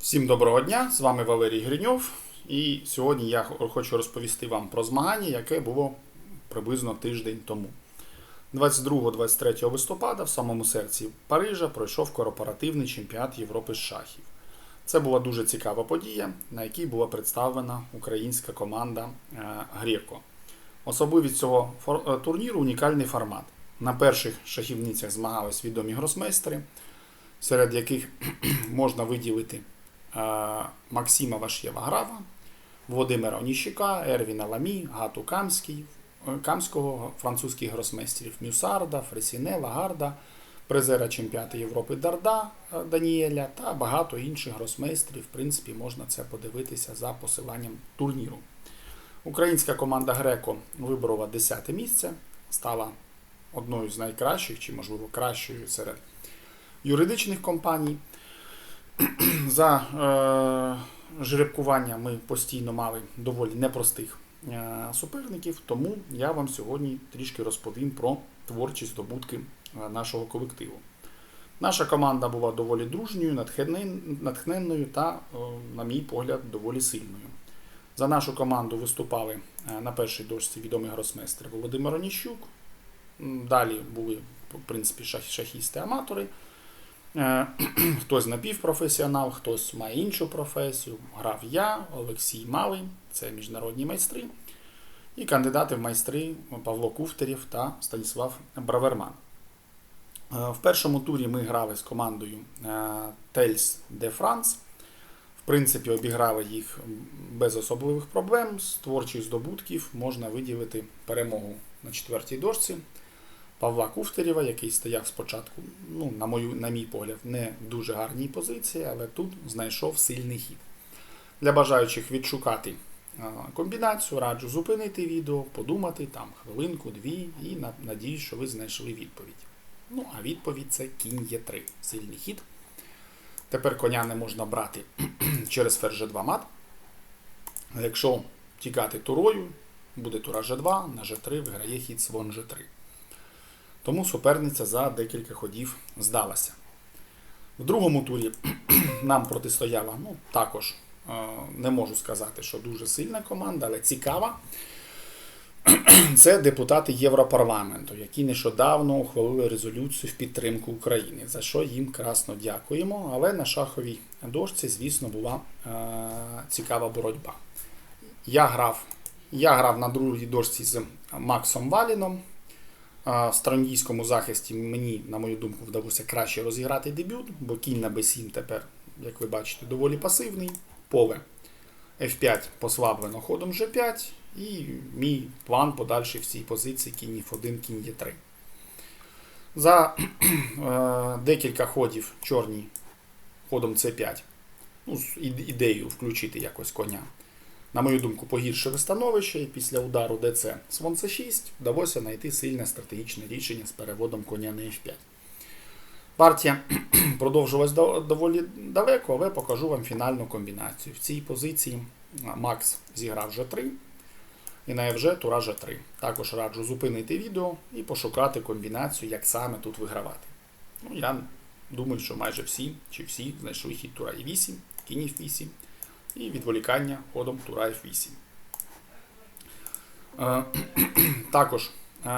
Всім доброго дня! З вами Валерій Гриньов. І сьогодні я хочу розповісти вам про змагання, яке було приблизно тиждень тому. 22-23 листопада в самому серці Парижа пройшов корпоративний чемпіонат Європи з шахів. Це була дуже цікава подія, на якій була представлена українська команда е, Греко. Особливість цього е, турніру унікальний формат. На перших шахівницях змагались відомі гросмейстери, серед яких можна виділити Максима Вашєва Грава, Володимира Оніщика, Ервіна Ламі, Гату Камський, е, Камського, французьких гросмейстерів Мюсарда, Фресіне, Лагарда, призера чемпіонату Європи Дарда е, Даніеля та багато інших гросмейстерів. В принципі, можна це подивитися за посиланням турніру. Українська команда Греко виборола 10 місце, стала одною з найкращих, чи, можливо, кращою серед юридичних компаній. За е, жеребкування ми постійно мали доволі непростих е, суперників, тому я вам сьогодні трішки розповім про творчі здобутки е, нашого колективу. Наша команда була доволі дружньою, натхненною та, е, на мій погляд, доволі сильною. За нашу команду виступали на першій дошці відомий гросмейстер Володимир Оніщук. Далі були, в принципі, шахісти-аматори. Е, Хтось напівпрофесіонал, хтось має іншу професію. Грав я, Олексій Малий, це міжнародні майстри, і кандидати в майстри Павло Куфтерєв та Станіслав Браверман. Е, В першому турі ми грали з командою Тельс де Франс. В принципі, обіграли їх без особливих проблем. З творчих здобутків можна виділити перемогу на четвертій дошці. Павла Куфтерєва, який стояв спочатку, ну, на, мою, на мій погляд, не в дуже гарній позиції, але тут знайшов сильний хід. Для бажаючих відшукати комбінацію, раджу зупинити відео, подумати там хвилинку-дві і на- надіюсь, що ви знайшли відповідь. Ну, а відповідь це кінь є 3 сильний хід. Тепер коня не можна брати через ферзь G2 мат. Якщо тікати турою, буде тура G2, на G3 виграє хід слон G3. Тому суперниця за декілька ходів здалася. В другому турі нам протистояла, ну, також е, не можу сказати, що дуже сильна команда, але цікава. Це депутати Європарламенту, які нещодавно ухвалили резолюцію в підтримку України, за що їм красно дякуємо. Але на шаховій дошці, звісно, була е, цікава боротьба. Я грав, я грав на другій дошці з Максом Валіном. В странійському захисті мені, на мою думку, вдалося краще розіграти дебют, бо кінь на b7 тепер, як ви бачите, доволі пасивний. Поле F5 послаблено ходом G5, і мій план подальший в цій позиції кінь F1, кінь Е3. За е, декілька ходів чорні ходом C5, ну, з ідеєю включити якось коня. На мою думку, погіршили становище, і після удару ДЦ слон С6 вдалося знайти сильне стратегічне рішення з переводом коня на F5. Партія продовжилась доволі далеко, але покажу вам фінальну комбінацію. В цій позиції Макс зіграв G3 і на FG тура G3. Також раджу зупинити відео і пошукати комбінацію, як саме тут вигравати. Ну, я думаю, що майже всі чи всі знайшли хід тура E8, кінь F8 і відволікання ходом тура F8. Е, Також е,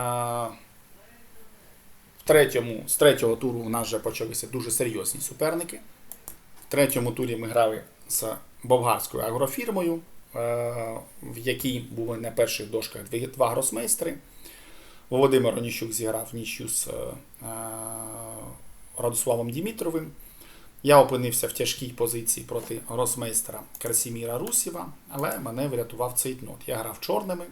в третьому, з третього туру у нас вже почалися дуже серйозні суперники. В третьому турі ми грали з болгарською агрофірмою, е, в якій були на перших дошках два гросмейстри. Володимир Оніщук зіграв нічю з Радославом Дімітровим. Я опинився в тяжкій позиції проти гросмейстера Красіміра Русєва, але мене врятував цейтнот. Я грав чорними.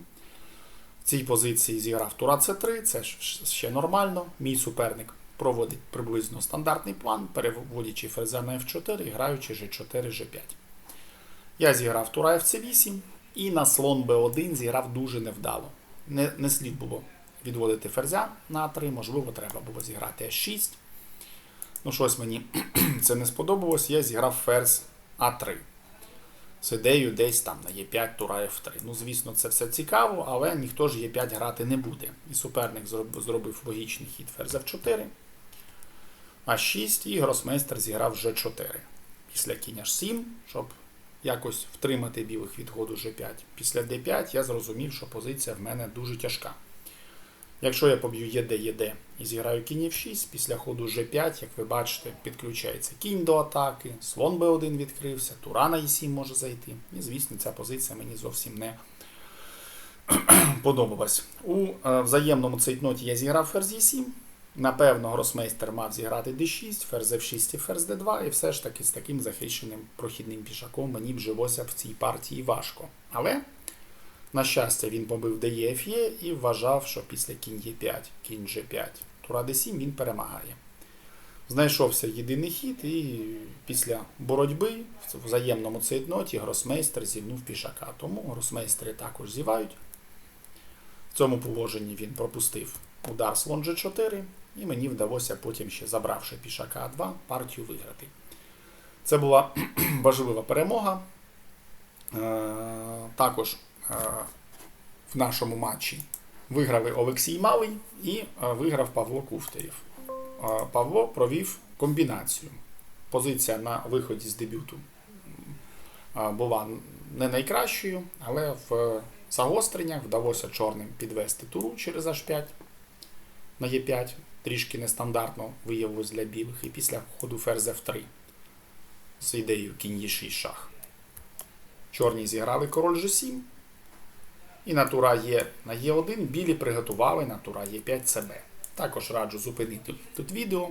В цій позиції зіграв тура С3, це ще нормально. Мій суперник проводить приблизно стандартний план, переводячи ферзя на F4 і граючи G4, G5. Я зіграв тура FC8 і на слон B1 зіграв дуже невдало. Не, не слід було відводити ферзя на А3, можливо, треба було зіграти H6. Ну, щось мені це не сподобалось, я зіграв ферзь А3. З ідеєю десь там на Е5 тура F3. Ну, звісно, це все цікаво, але ніхто ж Е5 грати не буде. І суперник зробив логічний хід ферзь F4, А6 і гросмейстер зіграв G4. після кінь H7, щоб якось втримати білих від ходу G5. Після D5 я зрозумів, що позиція в мене дуже тяжка. Якщо я поб'ю ЄД, ЄД і зіграю кінь F6, після ходу G5, як ви бачите, підключається кінь до атаки, слон B1 відкрився, тура на E7 може зайти. І, звісно, ця позиція мені зовсім не подобалась. У е, взаємному цейтноті я зіграв ферзь E7. Напевно, гросмейстер мав зіграти d6, ферзь f6 і ферзь d2, і все ж таки з таким захищеним прохідним пішаком мені б жилося в цій партії важко. Але, на щастя, він побив дає ф'є і вважав, що після кінь Е5, кінь G5, тура d7 він перемагає. Знайшовся єдиний хід, і після боротьби в взаємному цейтноті гросмейстер зівнув пішака. Тому гросмейстери також зівають. В цьому положенні він пропустив удар слон G4, і мені вдалося потім ще забравши пішака А2, партію виграти. Це була важлива перемога. Е, Також в нашому матчі виграли Олексій Малий і е, виграв Павло Куфтерів. Е, Павло провів комбінацію. Позиція на виході з дебюту е, була не найкращою, але в загостреннях вдалося чорним підвести туру через H5 на Е5. Трішки нестандартно виявилось для білих. І після ходу ферзь F3 з ідеєю кінь Е6 шах. Чорні зіграли король G7. І на тура Е на Е1 білі приготували на тура Е5 ЦБ. Також раджу зупинити тут, відео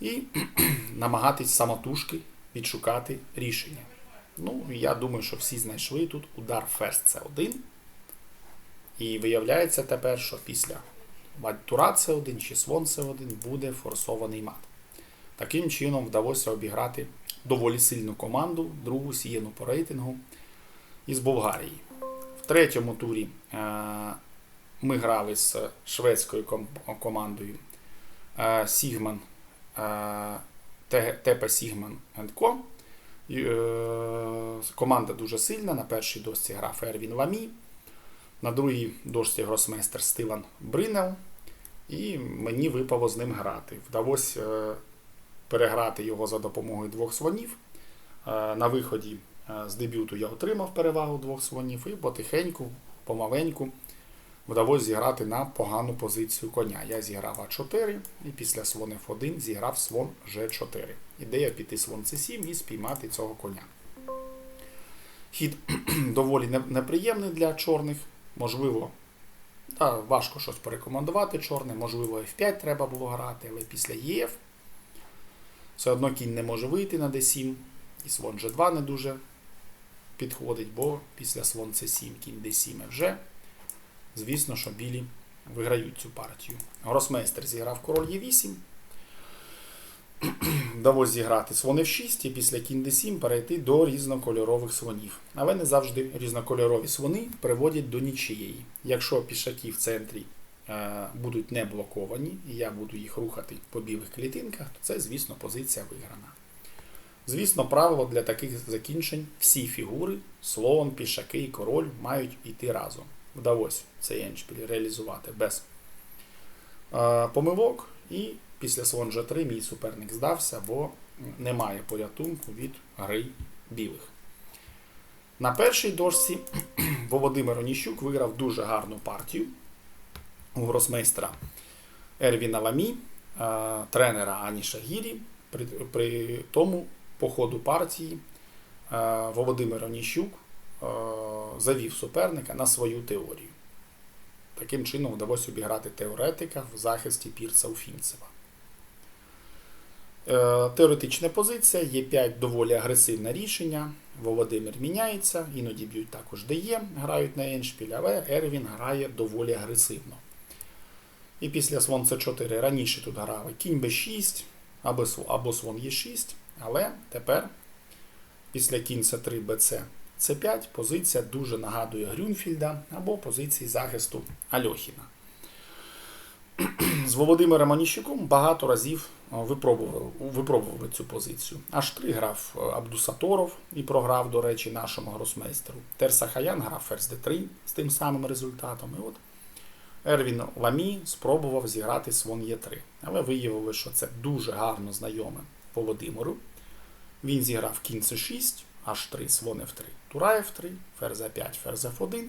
і намагатись самотужки відшукати рішення. Ну, я думаю, що всі знайшли тут удар ферзь С1. І виявляється тепер, що після тура С1 чи слон С1 буде форсований мат. Таким чином вдалося обіграти доволі сильну команду, другу сіяну по рейтингу із Болгарії. Третьому турі е- ми грали з шведською командою е- Сігман е- Тепа Сігман Co. Е- Команда дуже сильна. На першій дошці грав Ервін Ламі, на другій дошці гросмейстер Стилан Бринел. І мені випало з ним грати. Вдалося е, переграти його за допомогою двох слонів. Е, На виході е, з дебюту я отримав перевагу двох слонів і потихеньку, помаленьку вдалося зіграти на погану позицію коня. Я зіграв А4 і після слон F1 зіграв слон G4. Ідея піти слон C7 і спіймати цього коня. Хід доволі неприємний для чорних. Можливо, та, важко щось порекомендувати чорне, можливо, F5 треба було грати, але після ЄФ все одно кінь не може вийти на D7, і слон G2 не дуже підходить, бо після слон C7, кінь D7 вже, звісно, що білі виграють цю партію. Гросмейстер зіграв король Е8. Вдалося зіграти слон F6 і після кінь D7 перейти до різнокольорових слонів. Але не завжди різнокольорові слони приводять до нічиєї. Якщо пішаки в центрі е, будуть не блоковані, і я буду їх рухати по білих клітинках, то це, звісно, позиція виграна. Звісно, правило для таких закінчень всі фігури, слон, пішаки і король мають йти разом. Вдалося цей еншпіль реалізувати без е, помилок. і Після слон G3 мій суперник здався, бо немає порятунку від гри білих. На першій дошці Володимир Оніщук виграв дуже гарну партію у гросмейстра Ервіна Ламі, тренера Ані Шагірі. При, при тому по ходу партії Володимир Оніщук завів суперника на свою теорію. Таким чином вдалося обіграти теоретика в захисті Пірца Уфімцева. Теоретична позиція, є 5 доволі агресивне рішення. Володимир міняється, іноді б'ють також ДЕ, грають на еншпіль, але Ервін грає доволі агресивно. І після слон С4 раніше тут грали кінь Б6 або, або слон Е6, але тепер після кінь С3 БЦ С5 позиція дуже нагадує Грюнфільда або позиції захисту Альохіна. З Володимиром Аніщуком багато разів випробували, випробували цю позицію. Аж три грав Абдусаторов і програв, до речі, нашому гросмейстеру. Терса Хаян грав ферзь d3 з тим самим результатом. І от Ервін Ламі спробував зіграти слон Е3. Але виявилося, що це дуже гарно знайоме Володимиру. Він зіграв кінь c6, h3, слон f3, тура f3, ферзь a5, ферзь f1,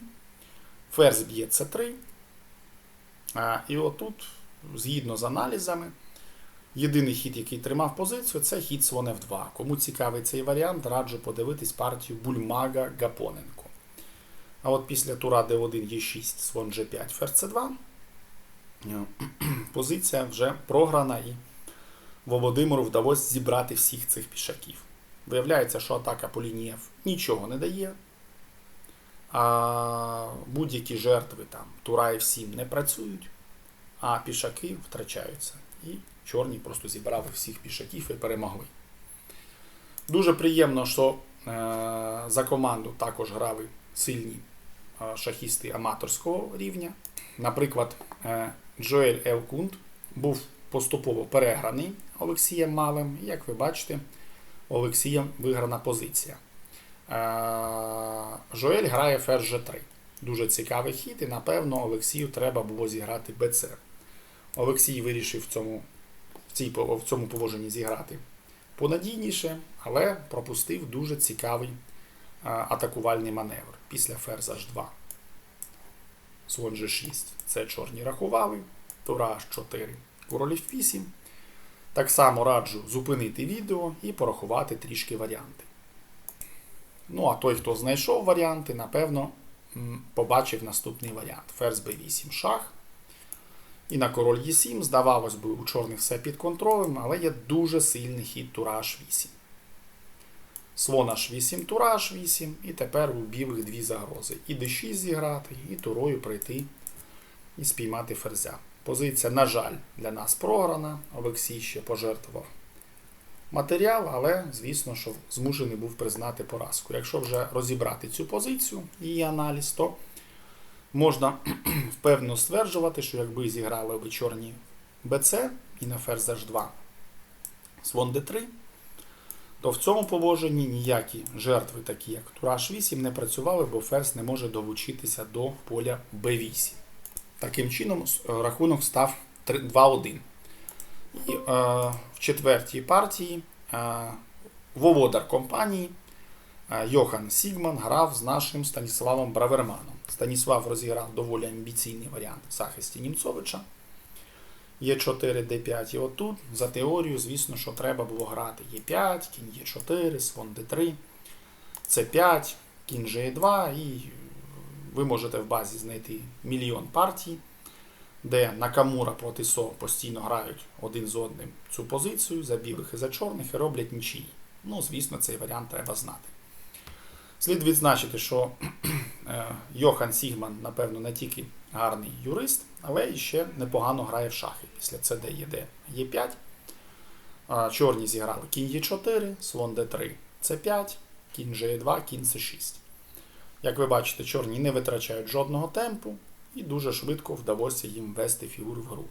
ферзь б'є c3. А, І отут, згідно з аналізами, єдиний хід, який тримав позицію, це хід слон f2. Кому цікавий цей варіант, раджу подивитись партію Бульмага Гапоненко. А от після тура d1 e6, слон g5, ферзь c2. е, Позиція вже програна і Володимиру вдалося зібрати всіх цих пішаків. Виявляється, що атака по лінії F нічого не дає. А будь-які жертви там Тура F7 не працюють, а пішаки втрачаються. І чорні просто зібрали всіх пішаків і перемогли. Дуже приємно, що е, за команду також грали сильні е, шахісти аматорського рівня. Наприклад, е, Джоель Елкунд був поступово переграний Олексієм Малим. І, як ви бачите, Олексієм виграна позиція. Е, Жоель грає ферзь G3. Дуже цікавий хід, і напевно Олексію треба було зіграти БЦ. Олексій вирішив в цьому, в, цій, в цьому положенні зіграти понадійніше, але пропустив дуже цікавий е, атакувальний маневр після ферзь H2. Слон G6. Це чорні рахували. Тура H4. Король F8. Так само раджу зупинити відео і порахувати трішки варіанти. Ну, а той, хто знайшов варіанти, напевно, побачив наступний варіант. Ферзь b8 шах. І на король e7, здавалось би, у чорних все під контролем, але є дуже сильний хід тура h8. Слон h8, тура h8, і тепер у білих дві загрози. І d6 зіграти, і турою прийти і спіймати ферзя. Позиція, на жаль, для нас програна. Олексій ще пожертвував матеріал, але, звісно, що змушений був признати поразку. Якщо вже розібрати цю позицію і її аналіз, то можна впевнено стверджувати, що якби зіграли би чорні БЦ і на ферзь H2 слон D3, то в цьому положенні ніякі жертви, такі як Тура H8, не працювали, бо ферзь не може долучитися до поля B8. Таким чином, рахунок став 2-1. І е, в четвертій партії е, володар компанії е, Йохан Сігман грав з нашим Станіславом Браверманом. Станіслав розіграв доволі амбіційний варіант в захисті Німцовича. Є 4 Д5. І отут, за теорію, звісно, що треба було грати Е5, кінь Е4, слон Д3, С5, кінь Ж2, і ви можете в базі знайти мільйон партій де Накамура проти Со постійно грають один з одним цю позицію за білих і за чорних і роблять нічиї. Ну, звісно, цей варіант треба знати. Слід відзначити, що Йохан Сігман, напевно, не тільки гарний юрист, але і ще непогано грає в шахи. Після ЦД ЄД Е5. Чорні зіграли кінь Е4, слон Д3, С5, кінь Ж2, кінь С6. Як ви бачите, чорні не витрачають жодного темпу і дуже швидко вдалося їм ввести фігуру в гру.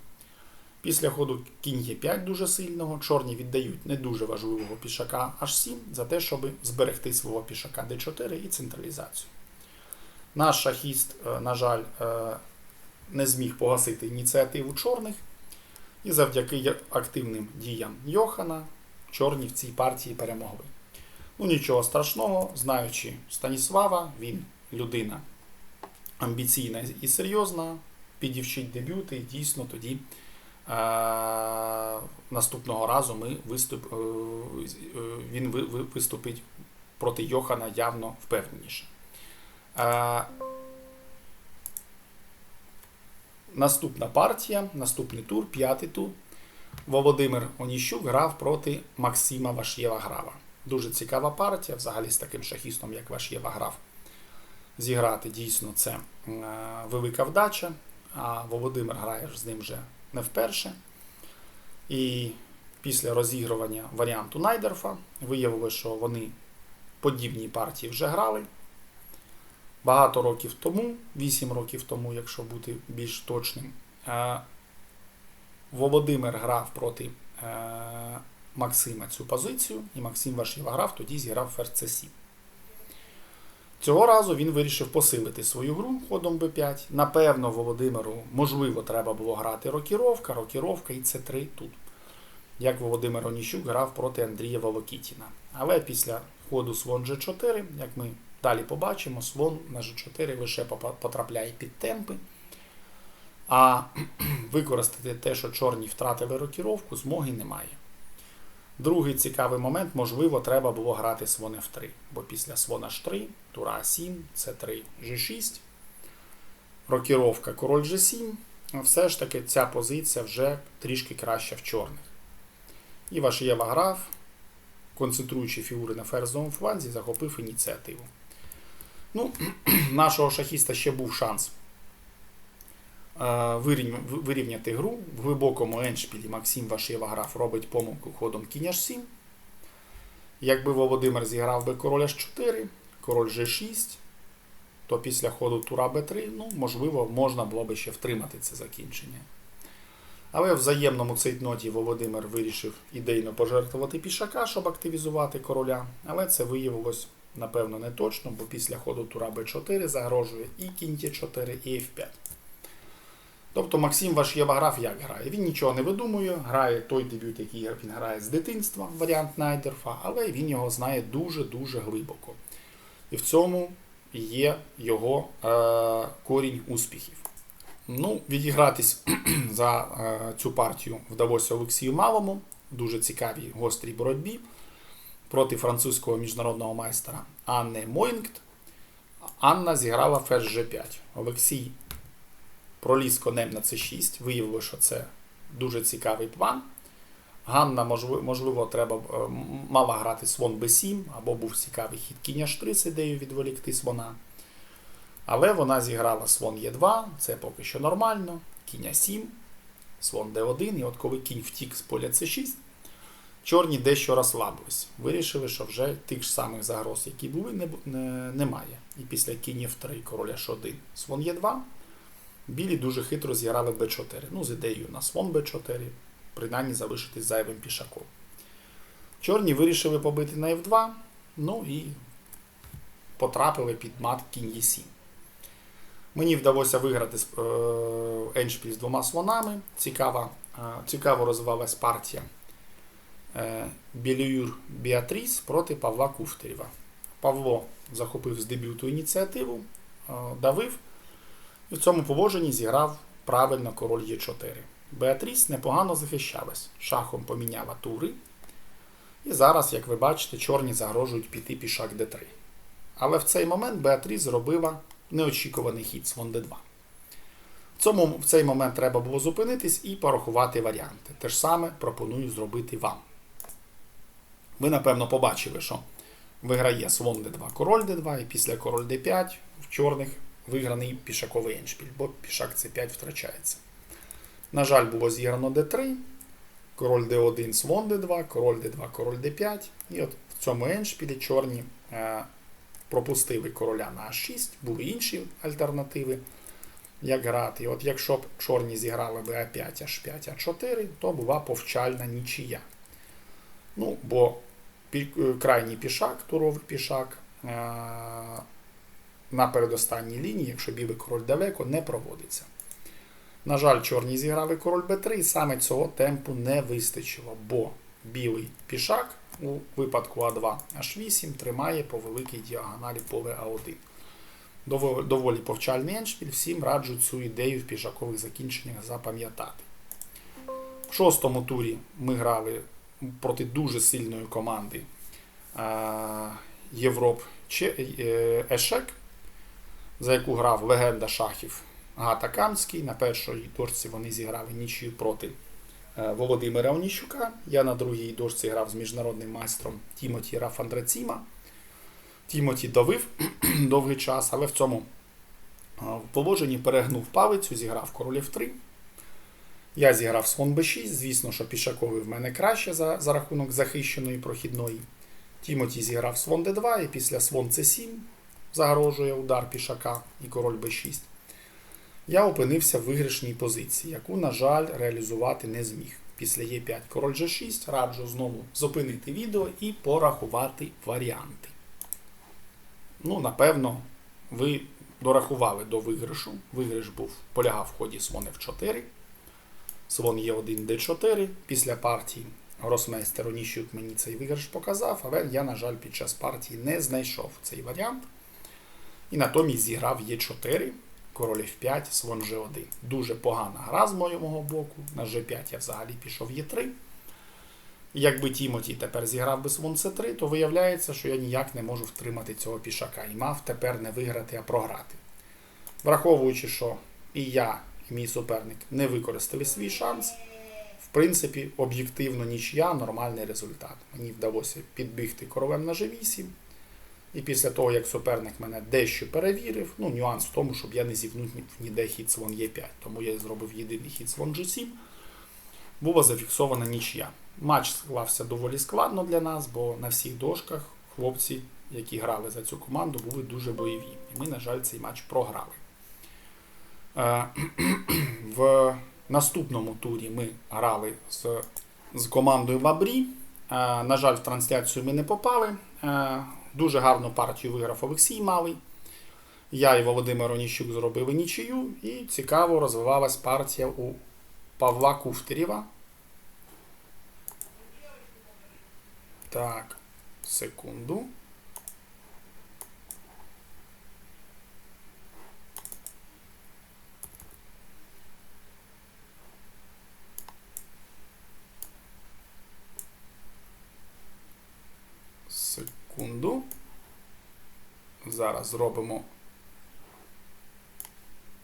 Після ходу кінь Е5 дуже сильного, чорні віддають не дуже важливого пішака H7 за те, щоб зберегти свого пішака D4 і централізацію. Наш шахіст, на жаль, не зміг погасити ініціативу чорних, і завдяки активним діям Йохана чорні в цій партії перемогли. Ну нічого страшного, знаючи Станіслава, він людина амбіційна і серйозна, підівчить дебют, і дійсно тоді е, наступного разу ми виступ, е, він виступить проти Йохана явно впевненіше. Е, наступна партія, наступний тур, п'ятий тур. Володимир Оніщук грав проти Максима Вашєва Грава. Дуже цікава партія, взагалі з таким шахістом, як Вашєва грав зіграти дійсно це велика вдача, а Володимир грає з ним вже не вперше. І після розігрування варіанту Найдерфа виявилося, що вони подібні партії вже грали. Багато років тому, 8 років тому, якщо бути більш точним, Володимир грав проти Максима цю позицію, і Максим Вашєва грав, тоді зіграв ферзь c 7 Цього разу він вирішив посилити свою гру ходом b5. Напевно, Володимиру, можливо, треба було грати рокіровка, рокіровка і c3 тут. як Володимир Оніщук грав проти Андрія Волокітіна. Але після ходу слон G4, як ми далі побачимо, слон на G4 лише потрапляє під темпи. А використати те, що чорні втратили рокіровку, змоги немає. Другий цікавий момент, можливо, треба було грати слон F3, бо після слона H3, тура А7, С3, G6, рокіровка король G7, все ж таки ця позиція вже трішки краща в чорних. І Вашиєва граф, концентруючи фігури на ферзовому фланзі, захопив ініціативу. Ну, нашого шахіста ще був шанс вирівняти гру. В глибокому еншпілі Максим Вашиєва граф робить помилку ходом кінь H7. Якби Володимир зіграв би король H4, король G6, то після ходу тура Б3, ну, можливо, можна було би ще втримати це закінчення. Але в взаємному цейтноті Володимир вирішив ідейно пожертвувати пішака, щоб активізувати короля. Але це виявилось, напевно, не точно, бо після ходу тура Б4 загрожує і кінь Т4, і F5. Тобто Максим Вашєва граф як грає? Він нічого не видумує, грає той дебют, який він грає з дитинства, варіант Найдерфа, але він його знає дуже-дуже глибоко. І в цьому є його е, корінь успіхів. Ну, відігратись за е, цю партію вдалося Олексію Малому, дуже цікавій гострій боротьбі проти французького міжнародного майстра Анни Мойнгт. Анна зіграла ферзь G5. Олексій проліз конем на c6. Виявилося, що це дуже цікавий план. Ганна, можливо, треба е, мала грати слон b7, або був цікавий хід кінь h3 з ідеєю відволікти слона. Але вона зіграла слон Е2, це поки що нормально. Кінь А7, слон Д1, і от коли кінь втік з поля С6, чорні дещо розслабились. Вирішили, що вже тих ж самих загроз, які були, не, не, немає. І після кінь F3, король H1, слон Е2, білі дуже хитро зіграли Б4. Ну, з ідеєю на слон Б4, принаймні залишитись зайвим пішаком. Чорні вирішили побити на F2, ну і потрапили під мат кінь Е7. Мені вдалося виграти е, еншпіль з двома слонами. Цікава, е, цікаво розвивалась партія е, Білюр Біатріс проти Павла Куфтерєва. Павло захопив з дебюту ініціативу, е, давив і в цьому положенні зіграв правильно король Е4. Беатріс непогано захищалась, шахом поміняла тури. І зараз, як ви бачите, чорні загрожують піти пішак Д3. Але в цей момент Беатріс зробила неочікуваний хід слон d2. В, цьому, в цей момент треба було зупинитись і порахувати варіанти. Те ж саме пропоную зробити вам. Ви, напевно, побачили, що виграє слон d2, король d2, і після король d5 в чорних виграний пішаковий еншпіль, бо пішак c5 втрачається. На жаль, було зіграно d3, король d1, слон d2, король d2, король d5. І от в цьому еншпілі чорні. е, пропустили короля на А6, були інші альтернативи, як грати. От якщо б чорні зіграли би А5, H5, А4, то була повчальна нічия. Ну, бо крайній пішак, туровий пішак, е, на передостанній лінії, якщо білий король далеко, не проводиться. На жаль, чорні зіграли король Б3, і саме цього темпу не вистачило, бо білий пішак у випадку А2 H8 тримає по великій діагоналі поле А1. Доволі повчальний еншпіль, всім раджу цю ідею в пішакових закінченнях запам'ятати. В шостому турі ми грали проти дуже сильної команди Європ е, Ешек, за яку грав легенда шахів Гата Камський. На першій дошці вони зіграли нічию проти е, Володимира Оніщука. Я на другій дошці грав з міжнародним майстром Тімоті Рафандраціма. Тімоті давив довгий час, але в цьому е, положенні перегнув палицю, зіграв король F3. Я зіграв слон b6, звісно, що пішаковий в мене краще за, за рахунок захищеної прохідної. Тімоті зіграв слон d2 і після слон c7 загрожує удар пішака і король b6. Я опинився в виграшній позиції, яку, на жаль, реалізувати не зміг. Після Е5 король G6 раджу знову зупинити відео і порахувати варіанти. Ну, напевно, ви дорахували до виграшу. Виграш був, полягав в ході слон F4, слон Е1, D4. Після партії гросмейстер Оніщук мені цей виграш показав, але я, на жаль, під час партії не знайшов цей варіант. І натомість зіграв Е4, король F5, слон G1. Дуже погана гра з мого боку. На G5 я взагалі пішов Е3. Якби Тімоті тепер зіграв би слон С3, то виявляється, що я ніяк не можу втримати цього пішака і мав тепер не виграти, а програти. Враховуючи, що і я, і мій суперник не використали свій шанс, в принципі, об'єктивно нічия нормальний результат. Мені вдалося підбігти королем на G8. І після того, як суперник мене дещо перевірив, ну, нюанс в тому, щоб я не зігнув ніде хід слон Е5, тому я зробив єдиний хід слон G7, була зафіксована нічия. Матч склався доволі складно для нас, бо на всіх дошках хлопці, які грали за цю команду, були дуже бойові. І ми, на жаль, цей матч програли. Е, В наступному турі ми грали з, з командою Лабрі. Е, На жаль, в трансляцію ми не попали. Дуже гарну партію виграв Олексій Малий. Я і Володимир Оніщук зробили нічию, і цікаво розвивалась партія у Павла Куфтерєва. Так, секунду. Секунду. Зараз зробимо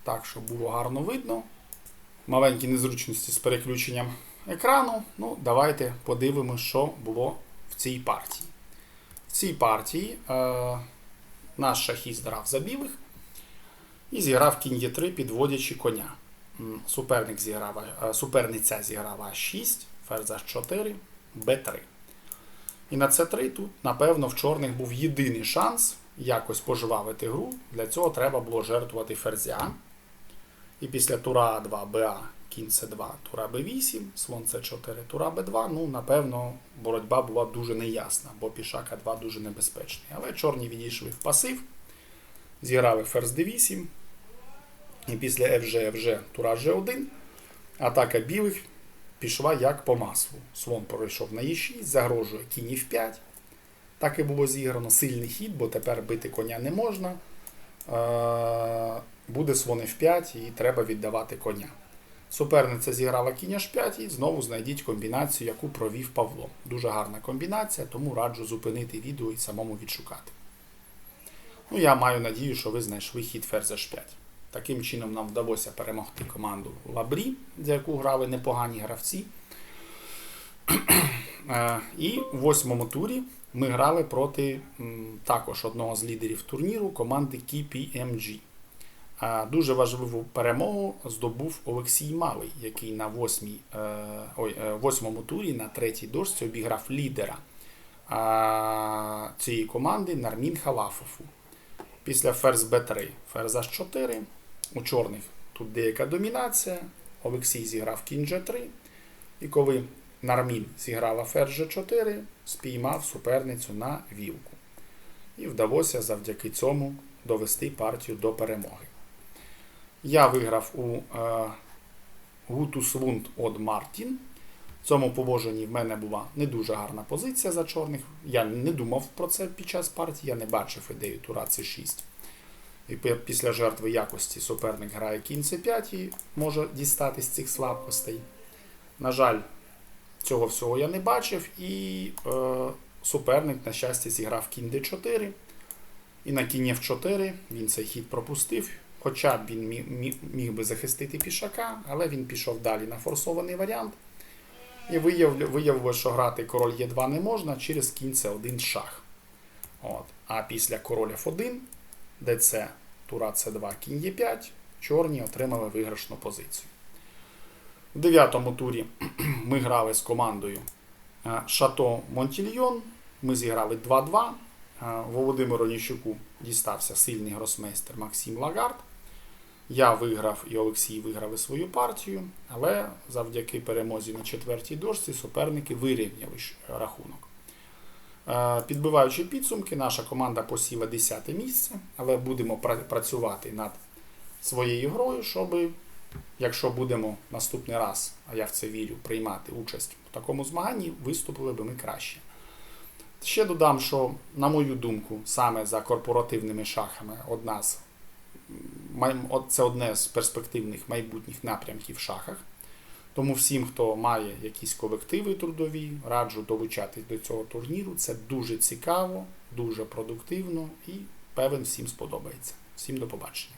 так, щоб було гарно видно. Маленькі незручності з переключенням екрану. Ну, давайте подивимося, що було в цій партії. В цій партії е, наш шахіст грав за білих і зіграв кінь Е3, підводячи коня. Суперник зіграв, е, суперниця зіграла А6, ферзь H4, Б3. І на С3 тут, напевно, в чорних був єдиний шанс якось пожвавити гру. Для цього треба було жертвувати ферзя. І після тура А2, БА, кінь С2, тура Б8, слон С4, тура Б2, ну, напевно, боротьба була дуже неясна, бо пішак А2 дуже небезпечний. Але чорні відійшли в пасив, зіграли ферзь Д8. І після FG, FG, тура G1, атака білих пішла як по маслу. Слон пройшов на Е6, загрожує кінь F5. Так і було зіграно сильний хід, бо тепер бити коня не можна. Е, Буде слон F5 і треба віддавати коня. Суперниця зіграла кінь H5 і знову знайдіть комбінацію, яку провів Павло. Дуже гарна комбінація, тому раджу зупинити відео і самому відшукати. Ну, я маю надію, що ви знайшли хід ферзь H5. Таким чином нам вдалося перемогти команду Лабрі, за яку грали непогані гравці. Е, І в восьмому турі ми грали проти також одного з лідерів турніру команди KPMG. Е, Дуже важливу перемогу здобув Олексій Малий, який на восьмій, е, ой, восьмому турі на третій дошці обіграв лідера цієї команди Нармін Халафову. Після ферзь Б3, ферзь H4. У чорних тут деяка домінація. Олексій зіграв кінь G3. І коли Нармін зіграла ферзь G4, спіймав суперницю на вілку. І вдалося завдяки цьому довести партію до перемоги. Я виграв у е, Гутуслунд од Мартін. В цьому положенні в мене була не дуже гарна позиція за чорних. Я не думав про це під час партії, я не бачив ідею тура С6. І після жертви якості суперник грає кінь С5 і може дістатись цих слабкостей. На жаль, цього всього я не бачив, і е, суперник, на щастя, зіграв кінь Д4. І на кінь F4 він цей хід пропустив. Хоча б він міг, міг, би захистити пішака, але він пішов далі на форсований варіант. І вияв, виявилося, що грати король Е2 не можна через кінь С1 шах. От. А після король F1, ДЦ, тура С2, кінь Е5, чорні отримали виграшну позицію. У дев'ятому турі ми грали з командою е, Шато Монтільйон. Ми зіграли 2-2. Е, Володимиру Ніщуку дістався сильний гросмейстер Максим Лагард. Я виграв і Олексій виграли свою партію, але завдяки перемозі на четвертій дошці суперники вирівняли рахунок. Е, Підбиваючи підсумки, наша команда посіла 10 місце, але будемо працювати над своєю грою, щоб якщо будемо наступний раз, а я в це вірю, приймати участь у такому змаганні, виступили би ми краще. Ще додам, що, на мою думку, саме за корпоративними шахами одна з, це одне з перспективних майбутніх напрямків в шахах. Тому всім, хто має якісь колективи трудові, раджу долучатись до цього турніру. Це дуже цікаво, дуже продуктивно і певен всім сподобається. Всім до побачення.